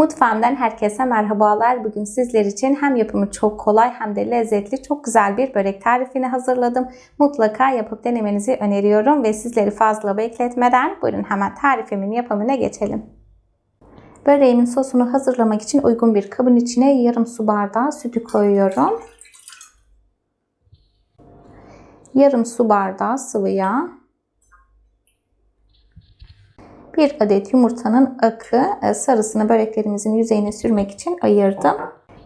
Mutfağımdan herkese merhabalar. Bugün sizler için hem yapımı çok kolay hem de lezzetli çok güzel bir börek tarifini hazırladım. Mutlaka yapıp denemenizi öneriyorum ve sizleri fazla bekletmeden buyurun hemen tarifimin yapımına geçelim. Böreğimin sosunu hazırlamak için uygun bir kabın içine yarım su bardağı sütü koyuyorum. Yarım su bardağı sıvı yağ, bir adet yumurtanın akı e, sarısını böreklerimizin yüzeyine sürmek için ayırdım.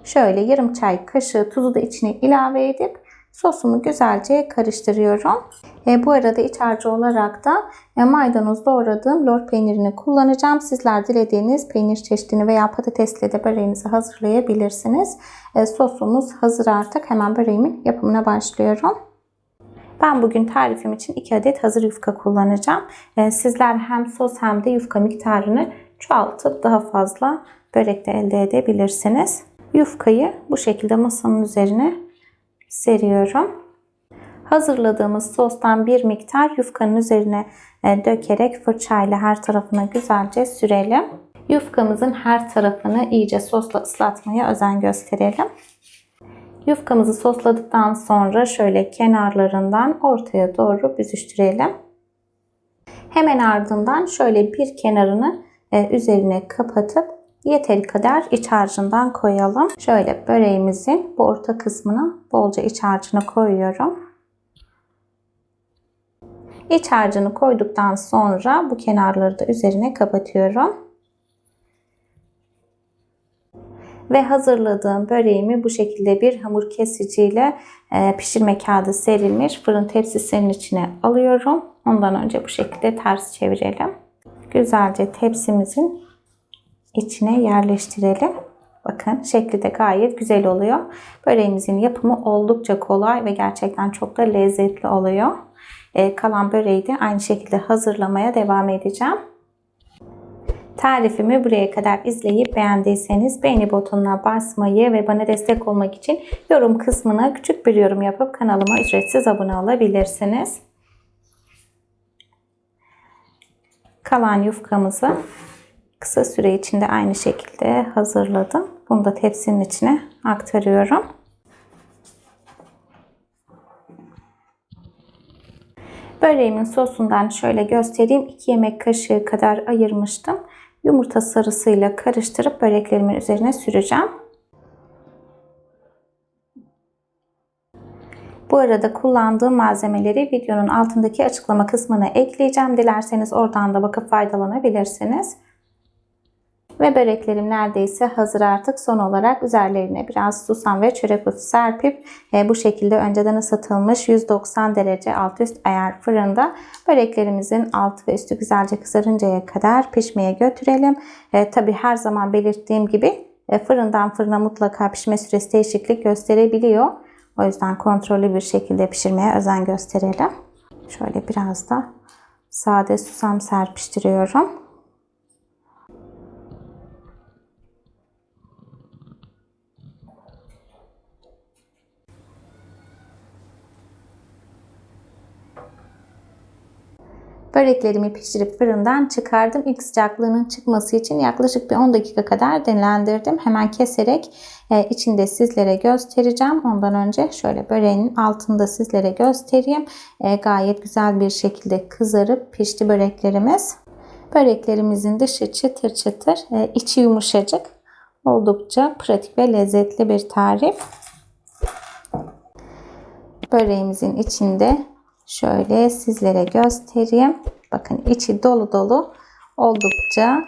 Şöyle yarım çay kaşığı tuzu da içine ilave edip sosumu güzelce karıştırıyorum. E, bu arada iç harcı olarak da e, maydanoz doğradığım lor peynirini kullanacağım. Sizler dilediğiniz peynir çeşidini veya patatesle de böreğinizi hazırlayabilirsiniz. E, sosumuz hazır artık. Hemen böreğimin yapımına başlıyorum. Ben bugün tarifim için 2 adet hazır yufka kullanacağım. Ee, sizler hem sos hem de yufka miktarını çoğaltıp daha fazla börek de elde edebilirsiniz. Yufkayı bu şekilde masanın üzerine seriyorum. Hazırladığımız sostan bir miktar yufkanın üzerine e, dökerek fırçayla her tarafına güzelce sürelim. Yufkamızın her tarafını iyice sosla ıslatmaya özen gösterelim. Yufkamızı sosladıktan sonra şöyle kenarlarından ortaya doğru büzüştürelim. Hemen ardından şöyle bir kenarını e, üzerine kapatıp yeteri kadar iç harcından koyalım. Şöyle böreğimizin bu orta kısmına bolca iç harcını koyuyorum. İç harcını koyduktan sonra bu kenarları da üzerine kapatıyorum. Ve hazırladığım böreğimi bu şekilde bir hamur kesiciyle e, pişirme kağıdı serilmiş fırın tepsisinin içine alıyorum. Ondan önce bu şekilde ters çevirelim. Güzelce tepsimizin içine yerleştirelim. Bakın şekli de gayet güzel oluyor. Böreğimizin yapımı oldukça kolay ve gerçekten çok da lezzetli oluyor. E, kalan böreği de aynı şekilde hazırlamaya devam edeceğim. Tarifimi buraya kadar izleyip beğendiyseniz beğeni butonuna basmayı ve bana destek olmak için yorum kısmına küçük bir yorum yapıp kanalıma ücretsiz abone olabilirsiniz. Kalan yufkamızı kısa süre içinde aynı şekilde hazırladım. Bunu da tepsinin içine aktarıyorum. Böreğimin sosundan şöyle göstereyim. 2 yemek kaşığı kadar ayırmıştım yumurta sarısıyla karıştırıp böreklerimin üzerine süreceğim. Bu arada kullandığım malzemeleri videonun altındaki açıklama kısmına ekleyeceğim. Dilerseniz oradan da bakıp faydalanabilirsiniz. Ve böreklerim neredeyse hazır artık. Son olarak üzerlerine biraz susam ve çörek otu serpip e, bu şekilde önceden ısıtılmış 190 derece alt üst ayar fırında böreklerimizin altı ve üstü güzelce kızarıncaya kadar pişmeye götürelim. E, Tabi her zaman belirttiğim gibi e, fırından fırına mutlaka pişme süresi değişiklik gösterebiliyor. O yüzden kontrollü bir şekilde pişirmeye özen gösterelim. Şöyle biraz da sade susam serpiştiriyorum. Böreklerimi pişirip fırından çıkardım. İlk sıcaklığının çıkması için yaklaşık bir 10 dakika kadar dinlendirdim. Hemen keserek e, içinde sizlere göstereceğim. Ondan önce şöyle böreğin altında sizlere göstereyim. E, gayet güzel bir şekilde kızarıp pişti böreklerimiz. Böreklerimizin dışı çıtır çıtır, e, içi yumuşacık. Oldukça pratik ve lezzetli bir tarif. Böreğimizin içinde Şöyle sizlere göstereyim. Bakın içi dolu dolu oldukça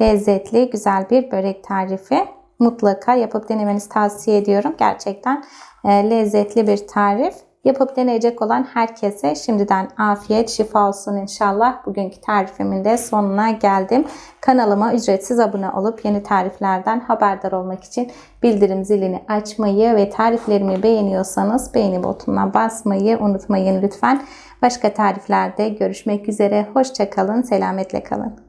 lezzetli güzel bir börek tarifi. Mutlaka yapıp denemenizi tavsiye ediyorum. Gerçekten e, lezzetli bir tarif. Yapıp deneyecek olan herkese şimdiden afiyet, şifa olsun inşallah. Bugünkü tarifimin de sonuna geldim. Kanalıma ücretsiz abone olup yeni tariflerden haberdar olmak için bildirim zilini açmayı ve tariflerimi beğeniyorsanız beğeni butonuna basmayı unutmayın lütfen. Başka tariflerde görüşmek üzere. Hoşçakalın, selametle kalın.